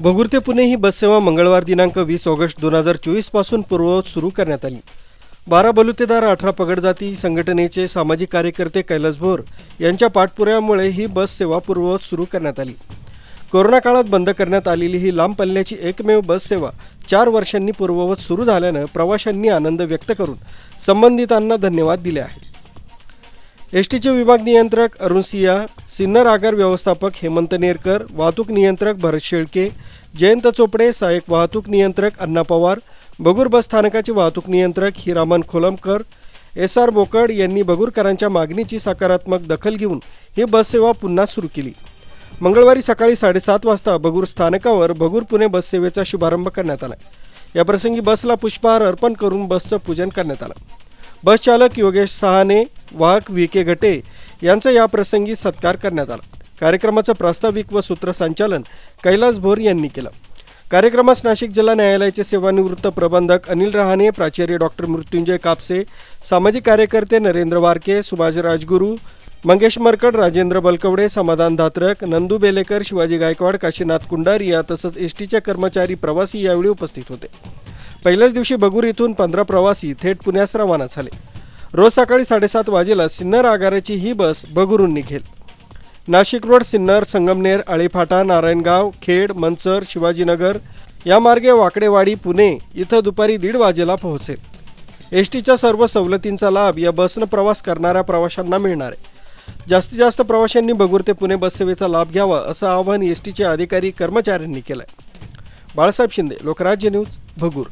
भगूर ते पुणे ही बससेवा मंगळवार दिनांक वीस ऑगस्ट दोन हजार चोवीसपासून पूर्ववत सुरू करण्यात आली. बारा बलुतेदार अठरा पगडजाती संघटनेचे सामाजिक कार्यकर्ते कैलास भोर यांच्या पाठपुराव्यामुळे ही बस सेवा पूर्ववत सुरू करण्यात आली. कोरोना काळात बंद करण्यात आलेली ही लांब पल्ल्याची एकमेव बस सेवा चार वर्षांनी पूर्ववत सुरू झाल्यानं प्रवाशांनी आनंद व्यक्त करून संबंधितांना धन्यवाद दिले आहेत. एस टीचे विभाग नियंत्रक अरुण सिया सिन्नर आगार व्यवस्थापक हेमंत नेरकर वाहतूक नियंत्रक भरत शेळके जयंत चोपडे सहाय्यक वाहतूक नियंत्रक अण्णा पवार बगूर बस स्थानकाचे वाहतूक नियंत्रक हिरामन खोलमकर एस आर बोकड यांनी बगूरकरांच्या मागणीची सकारात्मक दखल घेऊन ही बससेवा पुन्हा सुरू केली. मंगळवारी सकाळी साडेसात वाजता बगूर स्थानकावर बगूर पुणे बससेवेचा शुभारंभ करण्यात आला. याप्रसंगी बसला पुष्पहार अर्पण करून बसचं पूजन करण्यात आलं. बसचालक योगेश सहाने वाहक व्ही के घटे यांचा याप्रसंगी सत्कार करण्यात आला. कार्यक्रमाचं प्रास्ताविक व सूत्रसंचालन कैलास भोर यांनी केलं. कार्यक्रमास नाशिक जिल्हा न्यायालयाचे सेवानिवृत्त प्रबंधक अनिल रहाणे प्राचार्य डॉक्टर मृत्युंजय कापसे सामाजिक कार्यकर्ते नरेंद्र वारके सुभाष राजगुरू मंगेश मरकड राजेंद्र बलकवडे समाधान धात्रक नंदू बेलेकर शिवाजी गायकवाड काशीनाथ कुंडारिया तसंच एस कर्मचारी प्रवासी यावेळी उपस्थित होते. पहिल्याच दिवशी बगूर इथून पंधरा प्रवासी थेट पुण्यास रवाना झाले. रोज सकाळी साडेसात वाजेला सिन्नर आगाराची ही बस बगुरून निघेल नाशिक रोड सिन्नर संगमनेर आळीफाटा नारायणगाव खेड मनसर शिवाजीनगर या मार्गे वाकडेवाडी पुणे इथं दुपारी दीड वाजेला पोहोचेल. एस टीच्या सर्व सवलतींचा लाभ या बसनं प्रवास करणाऱ्या प्रवाशांना मिळणार आहे. जास्तीत जास्त प्रवाशांनी बगूर ते पुणे बससेवेचा लाभ घ्यावा असं आवाहन एस टीचे अधिकारी कर्मचाऱ्यांनी केलं आहे बाळासाहेब शिंदे लोकराज्य न्यूज भगूर